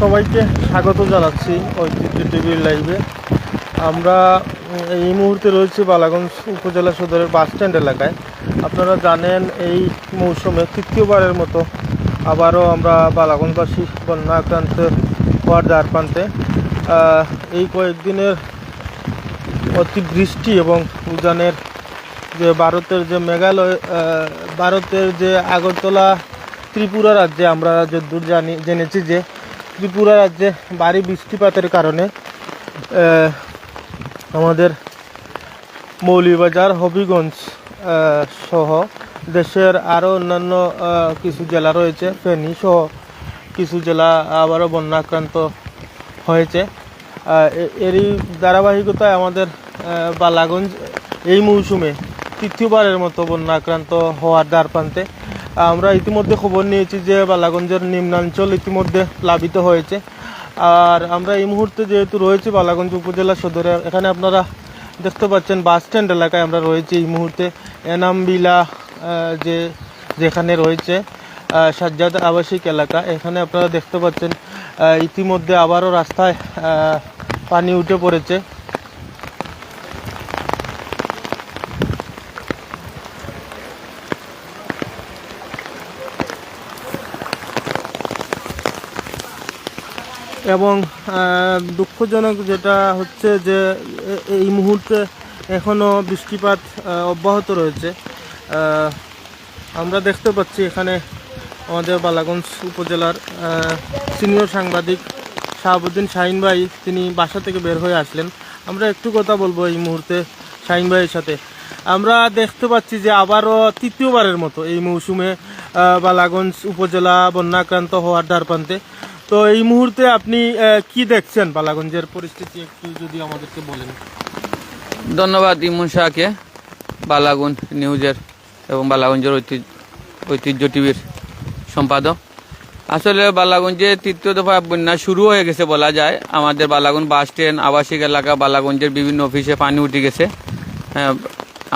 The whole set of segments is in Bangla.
সবাইকে স্বাগত জানাচ্ছি ঐতিহ্য টিভির লাইভে আমরা এই মুহূর্তে রয়েছি বালাগঞ্জ উপজেলা সদরের বাস স্ট্যান্ড এলাকায়। আপনারা জানেন এই মৌসুমে তৃতীয়বারের মতো আবারও আমরা বালাগঞ্জবাসী বন্যা আক্রান্ত হওয়ার দ্বার প্রান্তে এই কয়েকদিনের অতিবৃষ্টি এবং উজানের যে ভারতের যে মেঘালয় ভারতের যে আগরতলা, ত্রিপুরা রাজ্যে আমরা যদ্দূর জানি, জেনেছি যে ত্রিপুরা রাজ্যে ভারী বৃষ্টিপাতের কারণে আমাদের মৌলিবাজার হবিগঞ্জ সহ দেশের আরও অন্যান্য কিছু জেলা রয়েছে, ফেনী সহ কিছু জেলা আবারও বন্যা আক্রান্ত হয়েছে এরই ধারাবাহিকতায় আমাদের বালাগঞ্জ এই মৌসুমে তৃতীয়বারের মতো বন্যা আক্রান্ত হওয়ার দ্বার প্রান্তে আমরা ইতিমধ্যে খবর নিয়েছি যে বালাগঞ্জের নিম্নাঞ্চল ইতিমধ্যে প্লাবিত হয়েছে। আর আমরা এই মুহূর্তে যেহেতু রয়েছি বালাগঞ্জ উপজেলা সদরে, এখানে আপনারা দেখতে পাচ্ছেন বাস স্ট্যান্ড এলাকায় আমরা রয়েছি এই মুহূর্তে। এনামবিলা যে, যেখানে রয়েছে সাজ্জাদ আবাসিক এলাকা, এখানে আপনারা দেখতে পাচ্ছেন ইতিমধ্যে আবারও রাস্তায় পানি উঠে পড়েছে। এবং দুঃখজনক যেটা হচ্ছে যে এই মুহূর্তে এখনও বৃষ্টিপাত অব্যাহত রয়েছে। আমরা দেখতে পাচ্ছি এখানে আমাদের বালাগঞ্জ উপজেলার সিনিয়র সাংবাদিক শাহাবুদ্দিন শাহিন ভাই, তিনি বাসা থেকে বের হয়ে আসলেন। আমরা একটু কথা বলব এই মুহূর্তে শাহিন ভাইয়ের সাথে। আমরা দেখতে পাচ্ছি যে আবারও তৃতীয়বারের মতো এই মৌসুমে বালাগঞ্জ উপজেলা বন্যাক্রান্ত হওয়ার দ্বার প্রান্তে তো এই মুহূর্তে আপনি কি দেখছেন? বালাগঞ্জের পরিস্থিতি একটু যদি আমাদেরকে বলেন। ধন্যবাদ ইমন শাহকে বালাগুন নিউজের এবং বালাগঞ্জের ঐতিহ্য টিভির সম্পাদক। আসলে বালাগঞ্জে তৃতীয় দফা বন্যা শুরু হয়ে গেছে বলা যায়। আমাদের বালাগুন বাস স্ট্যান্ড আবাসিক এলাকা বালাগঞ্জের বিভিন্ন অফিসে পানি উঠে গেছে। হ্যাঁ,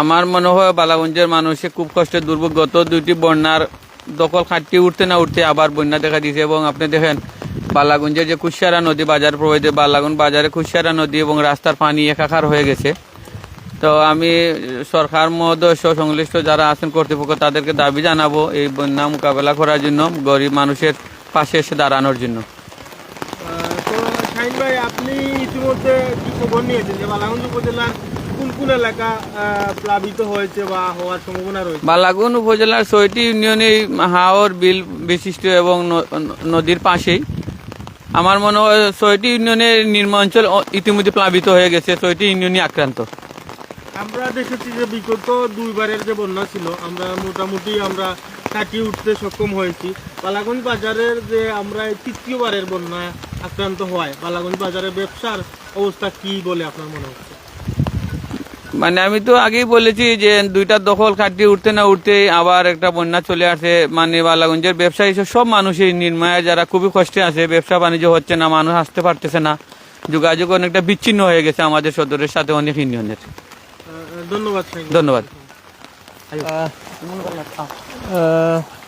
আমার মনে হয় বালাগঞ্জের মানুষে খুব কষ্টে দুর্ভোগ গত দুইটি বন্যার দখল খাটতে উঠতে না উঠতে আবার বন্যা দেখা দিয়েছে। এবং আপনি দেখেন বালাগঞ্জের যে কুশিয়ারা নদী বাজার প্রবাহিত বালাগুন বাজারে কুশিয়ারা নদী এবং রাস্তার পানি একাকার হয়ে গেছে। তো আমি সরকার মহোদয় সংশ্লিষ্ট যারা আছেন কর্তৃপক্ষ তাদেরকে দাবি জানাব এই বন্যা মোকাবেলা করার জন্য গরিব মানুষের পাশে এসে দাঁড়ানোর জন্য। ভাই আপনি ইতিমধ্যে কি খবর নিয়েছেন যে বালাগঞ্জ উপজেলার কোন কোন এলাকা প্লাবিত হয়েছে বা হওয়ার সম্ভাবনা রয়েছে? বালাগুন উপজেলার ছয়টি ইউনিয়নে হাওর বিল বিশিষ্ট এবং নদীর পাশেই। আমার মনে হয় ছয়টি ইউনিয়নের নির্মাঞ্চল ইতিমধ্যে প্লাবিত হয়ে গেছে ছয়টি ইউনিয়নই আক্রান্ত। আমরা দেখেছি যে বিগত দুইবারের যে বন্যা ছিল, আমরা মোটামুটি আমরা কাটিয়ে উঠতে সক্ষম হয়েছি। বালাগঞ্জ বাজারের যে আমরা তৃতীয়বারের বন্যা আক্রান্ত হওয়ায় বালাগঞ্জ বাজারের ব্যবসার অবস্থা কি বলে আপনার মনে হচ্ছে? মানে আমি তো আগেই বলেছি যে দুইটা দখল কাটিয়ে উঠতে না উঠতে আবার একটা বন্যা চলে আসে মানে বালাগঞ্জের ব্যবসা হিসেবে সব মানুষই নির্মায়া যারা খুবই কষ্টে আছে ব্যবসা বাণিজ্য হচ্ছে না মানুষ আসতে পারতেছে না। যোগাযোগ অনেকটা বিচ্ছিন্ন হয়ে গেছে আমাদের সদরের সাথে অনেক ইউনিয়নের। ধন্যবাদ ধন্যবাদ।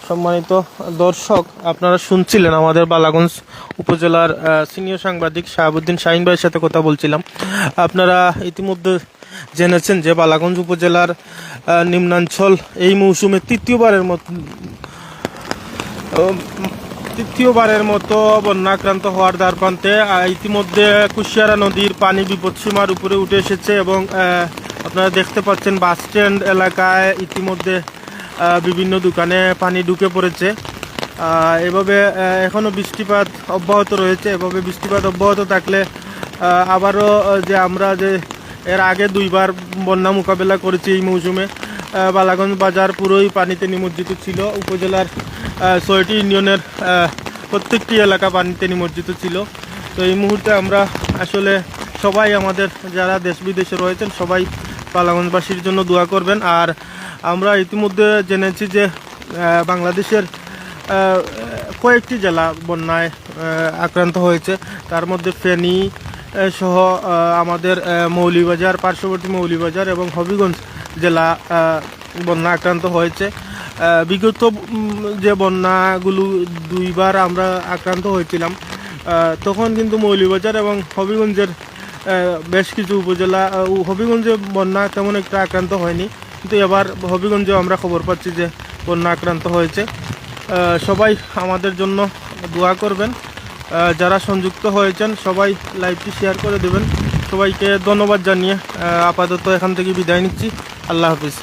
সম্মানিত দর্শক আপনারা শুনছিলেন আমাদের বালাগঞ্জ উপজেলার সিনিয়র সাংবাদিক শাহাবুদ্দিন শাহিন ভাইয়ের সাথে কথা বলছিলাম। আপনারা ইতিমধ্যে জেনেছেন যে বালাগঞ্জ উপজেলার নিম্নাঞ্চল এই মৌসুমে তৃতীয়বারের মতো তৃতীয়বারের মতো বন্যাক্রান্ত হওয়ার দ্বার প্রান্তে ইতিমধ্যে কুশিয়ারা নদীর পানি বিপদসীমার উপরে উঠে এসেছে এবং আপনারা দেখতে পাচ্ছেন বাস স্ট্যান্ড এলাকায় ইতিমধ্যে বিভিন্ন দোকানে পানি ঢুকে পড়েছে। এভাবে আহ, এখনও বৃষ্টিপাত অব্যাহত রয়েছে। এভাবে বৃষ্টিপাত অব্যাহত থাকলে আবারও যে আমরা যে এর আগে দুইবার বন্যা মোকাবেলা করেছি এই মৌসুমে। বালাগঞ্জ বাজার পুরোই পানিতে নিমজ্জিত ছিল। উপজেলার ছয়টি ইউনিয়নের প্রত্যেকটি এলাকা পানিতে নিমজ্জিত ছিল। তো এই মুহূর্তে আমরা আসলে সবাই আমাদের, যারা দেশ বিদেশে রয়েছেন, সবাই বালাগঞ্জবাসীর জন্য দোয়া করবেন। আর আমরা ইতিমধ্যে জেনেছি যে বাংলাদেশের কয়েকটি জেলা বন্যায় আক্রান্ত হয়েছে। তার মধ্যে ফেনী সহ আমাদের মৌলিবাজার, পার্শ্ববর্তী মৌলিবাজার এবং হবিগঞ্জ জেলা বন্যা আক্রান্ত হয়েছে। বিগত যে বন্যাগুলো দুইবার আমরা আক্রান্ত হয়েছিলাম তখন কিন্তু মৌলিবাজার এবং হবিগঞ্জের বেশ কিছু উপজেলা হবিগঞ্জে বন্যা তেমন একটা আক্রান্ত হয়নি। কিন্তু এবার হবিগঞ্জে আমরা খবর পাচ্ছি যে বন্যা আক্রান্ত হয়েছে। সবাই আমাদের জন্য দোয়া করবেন। যারা সংযুক্ত হয়েছেন, সবাই লাইভটি শেয়ার করে দেবেন। সবাইকে ধন্যবাদ জানিয়ে আপাতত এখান থেকে বিদায় নিচ্ছি। আল্লাহ হাফিজ।